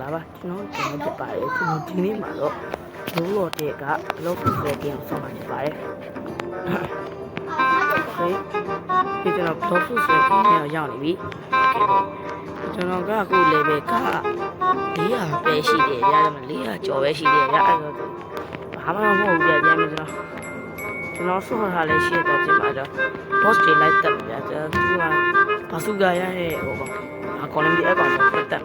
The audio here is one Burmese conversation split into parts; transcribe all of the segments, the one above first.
လာပါကျွန်တော်ကျွန်တော်ဖြစ်ပါတယ်ကျွန်တော်ဒီနေ့မှာတော့ဘိုးတော်တဲ့ကလောက်ဖို့တဲ့ကင်းဆောင်းမှာဖြစ်ပါတယ်ဟေးဒီကျွန်တော်ဘလော့ဖို့တဲ့ကင်းနဲ့ရောက်နေပြီကျွန်တော်ကအခု level က400ပဲရှိတယ်ဗျာ400ကျော်ပဲရှိတယ်ဗျာအဲ့တော့ဘာမှမဟုတ်ဘူးဗျာပြန်မယ်ကျွန်တော်ကျွန်တော်ဆော့ထားလဲရှိတဲ့ပြင်မှာတော့ boss တွေလိုက်တက်ဗျာကျွန်တော်ကဘာစုကရရဲ့ဟိုပါအကောလမ်ဒီအကောင်ကိုဖတ်တက်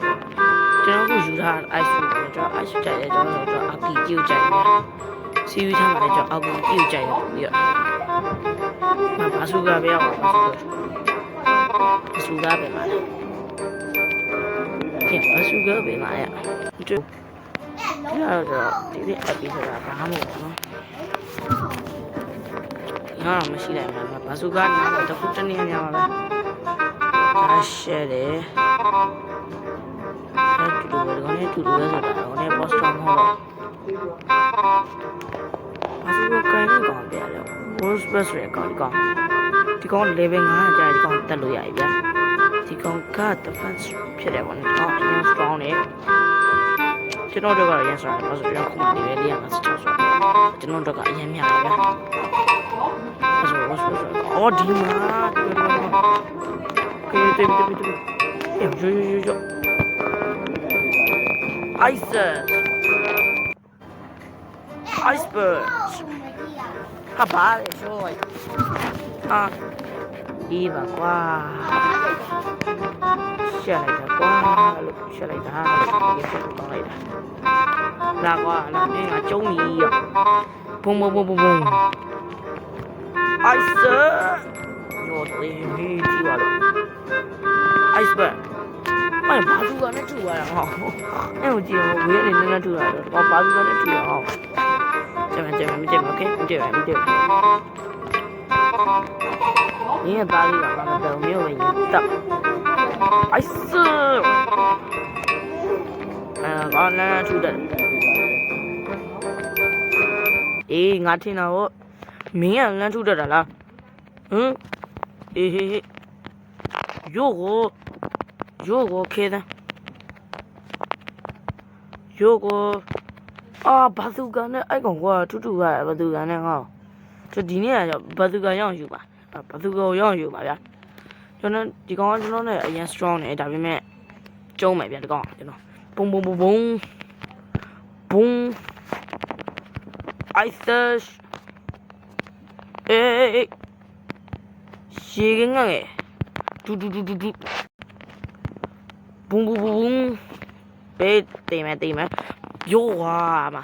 ကျွန်တော်ကယူထား ice ကိုကျွန်တော် ice ကြိုက်တယ်ကျွန်တော်တို့အကီကျူကြိုက်တယ်စီယူထားမှလည်းကျွန်တော်အကူကျူကြိုက်တယ်ပြီးတော့မဘာစုကပဲရအောင်ဘာစုကပဲမှာလေကဲဘာစုကပဲမှာရကျအဲ့တော့ဒီနေ့အပီဆိုတာဘာမှမဟုတ်ဘူးနော်ငါတော့မရှိလိုက်မှာဘာစုကနားတော့တစ်ခုတနည်းများပါပဲဒါရှယ်တယ်အဲ့ တူတူပဲကောင်းနေတူတူပဲဆိုတာကောင်းနေ boss တော့မဟုတ်တော့ဘာစုကကိုင်းနေကောင်းပြရတယ် boss bus ရကောင်းကောင်းဒီကောင် level 9ကြာဒီကောင်တက်လို့ရပြီဗျာဒီကောင်က defense ဖြစ်တယ်ပေါ့နော်အော်အရင် strong နေကျွန်တော်တို့ကတော့အရင် strong တယ်ဘာလို့ကျွန်တော်ခုမှဒီပဲလေးရမှာစချောဆိုကျွန်တော်တို့ကအရင်များတယ်ဗျာအဲ့ဆိုဘာဆိုအော်ဒီမှာကဲတေးတေးတေးတေးရောရောရောရော ices Iceberg. Iceberg. Rapaz, foi. Ah. Iba, qua. Xelaida, qua. Xelaida, qua. Xelaida, qua. Lá, qua. Lá, nem a chão ia. Pum, pum, pum, pum, pum. Iceberg. Meu Deus, meu Deus. Iceberg. မိုင်ဘာသူကနဲ့ထူရတာဟောအဲ့ကိုကြည့်ရဝေးအနေနဲ့ထူရတာတော့ဘာသူကနဲ့ထူရအောင်ကျမကျမမကျမโอเคမကျမမကျမနင်းရဲ့သားလေးကတော့မတော်မျိုးဝင်တော့အိုက်ဆာအဲဘာနဲ့ထူတယ်အေးငါထင်တာဟောမင်းကလမ်းထူတတ်တာလားဟမ်အေးဟေးဟေး 요거 Yok okeyden. Yok o. Aa bazooka ne? Ay kong kwa tutu ka bazooka ne ha. Cho di ne ya bazooka yang yu ba. Bazooka yang yu ba ya. ကျွန်တော်ဒီကောင်ကကျွန်တော်နဲ့အရင် strong နေဒါပေမဲ့ကျုံးမယ်ဗျဒီကောင်ကျွန်တော်ဘုံဘုံဘုံဘုံဘုံ I thirst အေးရေကင်းငယ်ဒူဒူဒူဒူ Bum bum bum. Değme değme. Yoğama.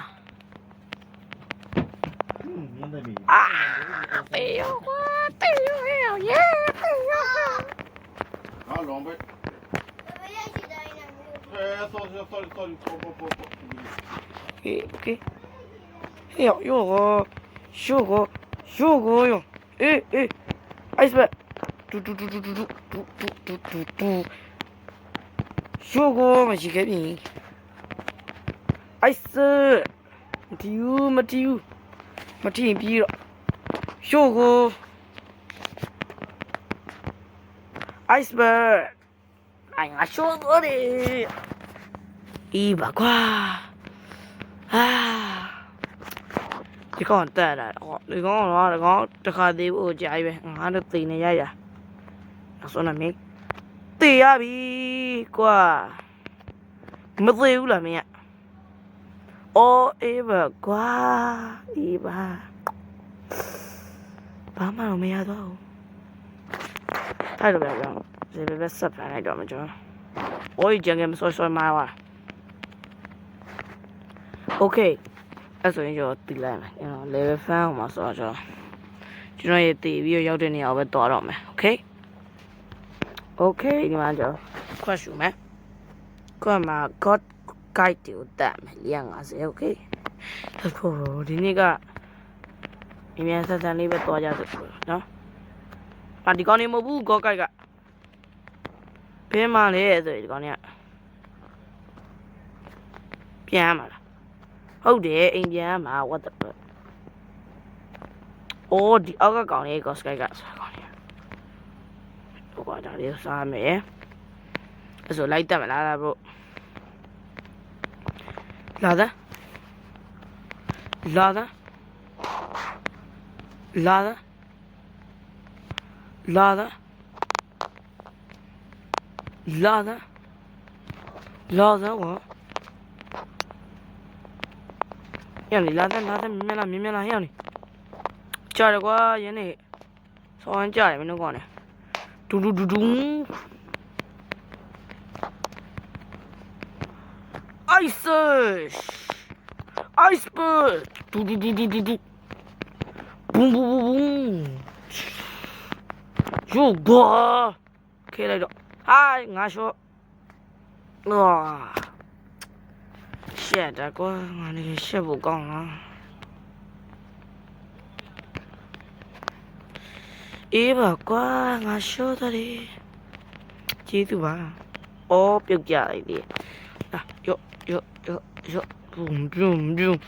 Ah, Lombard. É, só, só, só, só, só, só, Eu, jogou, jogou, jogou, eu. Ei, ei. Aí, tu, tu, tu, tu, tu. 修过没去改变。哎死，没丢没丢，没听逼了。修过。iceberg 哎呀修过的。一把瓜。啊。ဒီကောင်တက်လာတော့ဒီကောင်တော့ဒီကောင်တစ်ခါသေးဖို့ကြာပြီငါတို့တင်နေရရနောက်ဆုံးနမေ သိရပြီကွာမသိဘူးလားမင်းကအော်အေးပါကွာအေးပါဘာမှတော့မရတော့ဘူးအဲ့တော့ဗျာဒီဘက်ဆက်ဖန်လိုက်တော့မကျော်โอ้ยจังกันဆော့ဆော့มาว่ะโอเค အဲ့ဆိုရင်ကျွန်တော်တီးလိုက်မယ်ကျွန်တော် level fan ဟိုမှာဆိုတော့ကျွန်တော်ကျွန်တော်ရေတီးပြီးတော့ရောက်တဲ့နေရာကိုပဲတွားတော့မယ် okay okay ဒီမှာကျွန်တော်ခွက်ရှူမယ်ခွက်မှာ god guide တွေကိုတက်မယ်450 okay let's go ဒီနေ့ကဒီမြန်ဆက်ဆန်လေးပဲတွားကြစို့နော်အာဒီကောင်နေမဟုတ်ဘူး god guide ကဘင်းမလဲဆိုရင်ဒီကောင်နေကပြန်မှာလားဟုတ်တယ်အိမ်ပြန်မှာ what the fuck အိုးဒီအောက်ကကောင်လေးကောစကိုက်ကစားကောင်လေး ဟိုကဒါလေးစားမယ်အဲ့ဆိုလိုက်တက်မလားလားဘို့လာသားလာသားလာသားလာသားလာသားလာသားဝါရန်လာသားလာသားမြင်လားမြင်လားဟဲ့နိကြားရကွာယနေ့ဆောင်းကြားတယ်မင်းတို့ကောင်း 두루루룽. 아이스 아이스볼 두두두두두두 붕붕붕붕. 죽어 개라이러 아 아쉬워 으아. 시야다고 아니 시야 못 가나 အေးပါကွာငါရှော့တယ်ကျေးဇူးပါအော်ပြုတ်ကြလိုက်တယ် Ah, yo, yo, yo, yo, boom, boom, boom,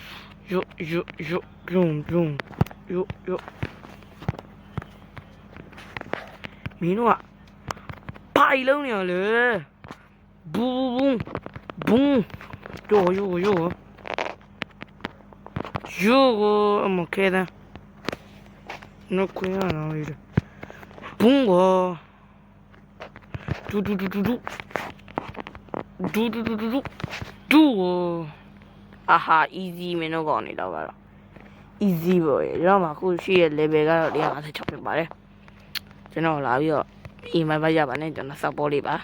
yo, yo, yo, boom, boom, yo, yo. မင်းတို့ကဘာကြီးလုံးနေရလဲဘူဘူဘူဘူယောယောယောယောအမခဲတဲ့နော်ခွေးရနော် လေဘုံကောဒူဒူဒူဒူဒူဒူဒူဒူဒူဒူဒူအာဟာ easy မင်းတို့ကောင်းနေတော့ကတော့ easy ပေါ့ရေကျွန်တော်မှအခုရှိရဲ့ level ကတော့156ဖြစ်ပါတယ်ကျွန်တော်လာပြီးတော့ email ပါရပါနဲ့ကျွန်တော် support လေးပါ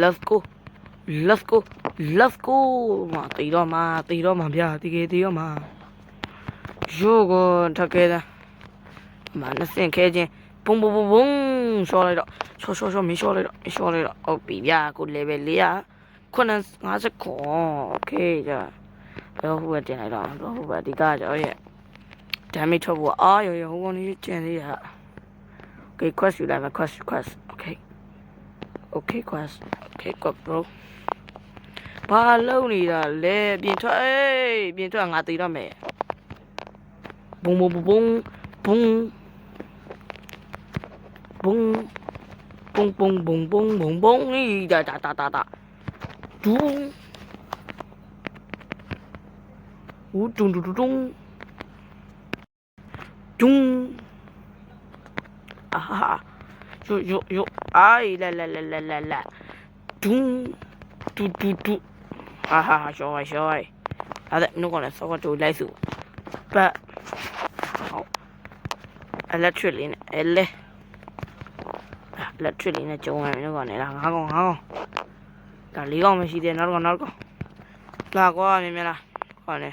let's go let's go let's go မတီတော့မှာတီတော့မှာဗျာတီကေတီတော့မှာ ရိုးကိုထက်ခဲတာမနစင်ခဲချင်းဘုံဘုံဘုံဘုံရှော့လိုက်တော့ရှော့ရှော့ရှော့မင်းရှော့လိုက်တော့မင်းရှော့လိုက်တော့ဟုတ်ပြီဗျာကို level 400 950ခွန်โอเคကြာဘယ်ဟိုပဲတင်လိုက်တော့ဘယ်ဟိုပဲဒီကကြောရဲ့ damage ထုတ်ဖို့အာရောရောဟိုကနေကျန်သေးရ okay quest ယူလိုက်မယ် quest quest okay okay quest okay go bro ဘာလုံးနေတာလဲပြင်ထွက်အေးပြင်ထွက်ငါသိတော့မယ် bung bung bung bung. Bung. Bung. Bung bung bung bung bung ý da da da da da. Trung u trung trung trung trung à ha yo yo yo. Ai, la la la la la la. Trung tu tu tu à ha ha. Rồi rồi à đấy nó còn là sao có tôi lấy sự but electric này ele လက်ထရစ်လေးနဲ့ကျုံရမယ်တော့ကနေလားငါးကောင်ငါးကောင်ဒါလေးကောင်မရှိသေးနောက်တော့နောက်တော့လာကွာမြင်မြင်လားခေါ်နေ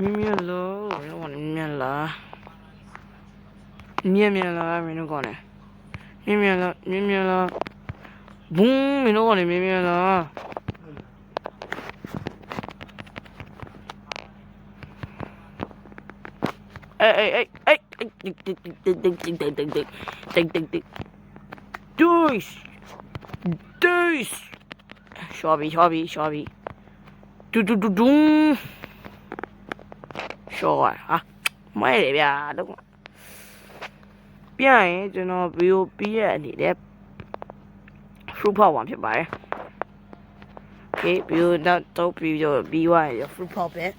မြင်မြင်လို့တော့မြင်မြင်လားမြင်မြင်လားမင်းတို့ကောနေမြင်မြင်လားမြင်မြင်လားဘုံမင်းတို့ကောနေမြင်မြင်လားအေးအေးအေးအေး Durch! Durch! Schwabi, Schwabi, Schwabi. Du, du, du, du. Rồi, hả? Mấy đẹp à, đúng không? Bia ấy cho nó biểu bia thì đẹp. Super hoàn thiện bài. Ok, biểu nó tao biểu rồi bia rồi, super bé.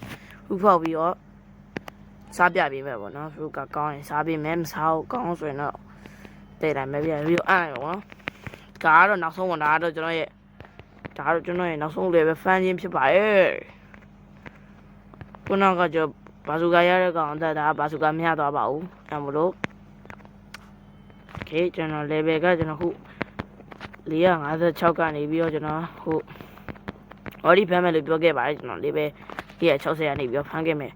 Super biểu စားပြပေးမယ်ပေါ့နော် fruit ကကောင်းရင်စားပေးမယ်မစားဘူးကောင်းဆိုရင်တော့တည်တိုင်းပဲပြပြီးတော့အားလိုက်ပါပေါ့နော်ဒါကတော့နောက်ဆုံးဝင်တာကတော့ကျွန်တော်ရဲ့ဒါကတော့ကျွန်တော်ရဲ့နောက်ဆုံး level fan ချင်းဖြစ်ပါတယ်ခုနကကျွန်တော်ဘာစုကရတဲ့ကောင်တက်တာဘာစုကမရသွားပါဘူးအဲမလို့ okay ကျွန်တော် level ကကျွန်တော်ခု456ကနေပြီးတော့ကျွန်တော်ခု already ဖမ်းမယ်လို့ပြောခဲ့ပါတယ်ကျွန်တော် level 460ကနေပြီးတော့ဖမ်းခဲ့မယ်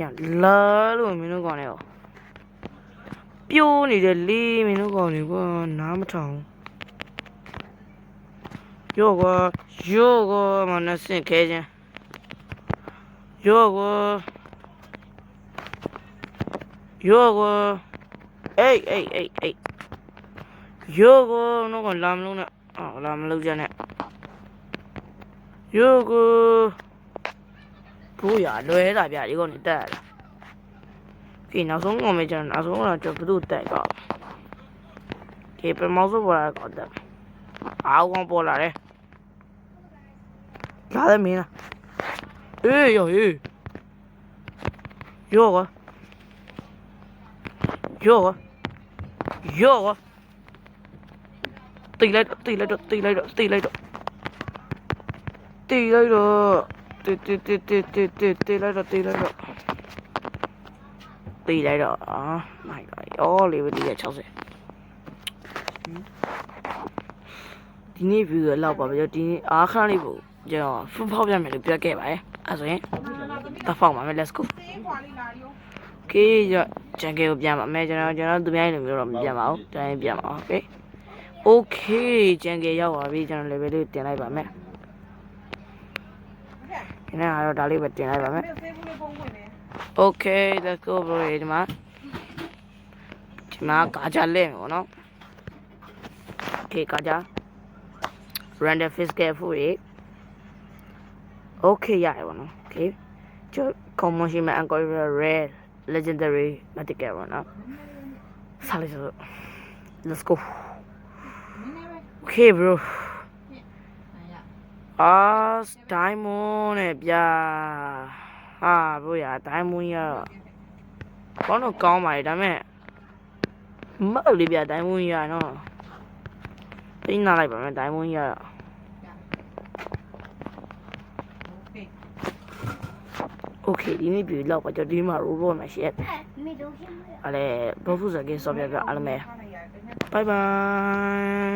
ပြန်လာလို့မင်းတို့ကောင်လည်းရောပြိုးနေတဲ့လေးမင်းတို့ကောင်တွေကနားမထောင်ယောကယောကမနစင်ခဲချင်းယောကယောကအေးအေးအေးအေးယောကနော်ကလာမလို့နဲ့အော်လာမလို့ကြနဲ့ယောက ဘိုးရလွဲတာဗျဒီကောင်နေတက်ရတာ Okay, နောက်ဆုံးကောင်ပဲကျွန်တော်နောက်ဆုံးကတော့ကျွန်တော်ဘယ်သူတက်ကောဒီပမောက်ဆိုပေါ်လာကောတက်အားကောင်းပေါ်လာတယ်လာတယ်မင်းလားအေးရောဟေးရောကွာရောကွာရောကွာတိတ်လိုက်တော့တိတ်လိုက်တော့တိတ်လိုက်တော့တိတ်လိုက်တော့တိတ်လိုက်တော့ တိတ်တိတ်တိတ်တိတ်တိတ်တိတ်တိတ်လိုက်တော့တိတ်လိုက်တော့တိတ်လိုက်တော့အာမိုက်ပါအော်လေဗီဒီ60 ဒီနေ့ view ရလောက်ပါပဲဒီနေ့အားခဏလေးပို့ကျွန်တော်ဖုန်းဖောက်ပြမယ်လို့ပြောခဲ့ပါတယ်အဲဆိုရင်တဖောက်ပါမယ် let's go โอเคကြဂျန်ကဲကိုပြန်ပါမယ်ကျွန်တော်ကျွန်တော်သူများလိုမျိုးတော့မပြန်ပါဘူးတိုင်းရင်ပြန်ပါโอเคโอเคဂျန်ကဲရောက်ပါပြီကျွန်တော် level လေးတင်လိုက်ပါမယ် ဒီနေ့ကတော့ဒါလေးပဲတင်လိုက်ပါမယ် Okay let's go bro ဒီမှာဒီမှာကာကြလဲမယ်ပေါ့နော် Okay ကာကြ random fish ကဖူးရေ Okay ရတယ်ပေါ့နော် Okay ကျကောမရှင်မအန်ကောရ rare legendary magic ပေါ့နော်ဆက်လိုက်စို့ Let's go Okay bro အော့ဒိုင်းမွန်နဲ့ဗျာဟာဘို့ရဒိုင်းမွန်ရတော့ကောင်းတော့ကောင်းပါလေဒါပေမဲ့မဟုတ်လေဗျာဒိုင်းမွန်ရနော်ပြင်းလာလိုက်ပါမယ်ဒိုင်းမွန်ရတော့โอเคဒီနေ့ပြည်လောက်ပါကျွန်တော်ဒီမှာ robot မှာရှက်အဲ့လေဘောဖူဇာကင်းဆော့ပြပြအားလုံးပဲ bye bye